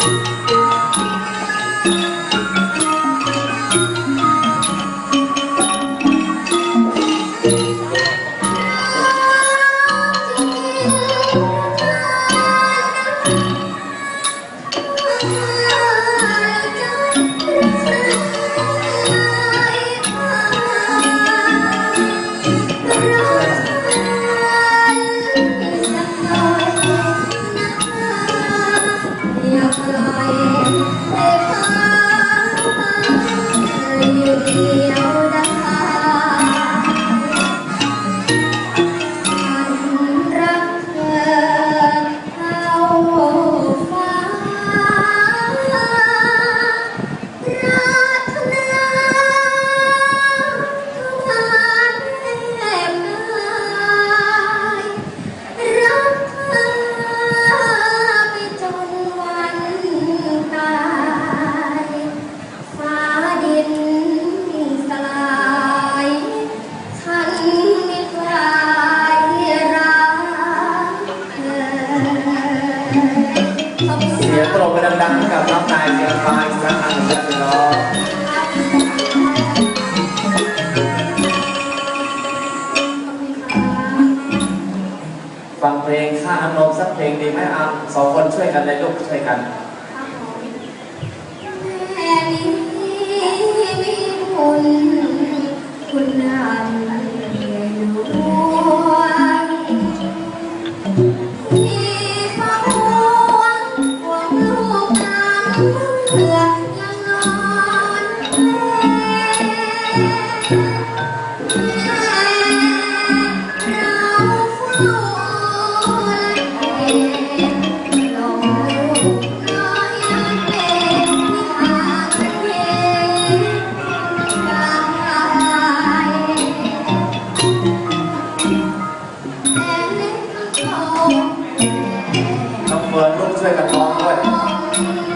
อย่ เสียงปรบมือดังๆกับน้องนายเสียงฟ้าอีกครั้งหนึ่งครับพี่น้องฟังเพลงข้าอารมณ์สักเพลงดีไหมอะสองคนช่วยกันเลยลูกช่วยกัน ช่วยกันร้องด้วย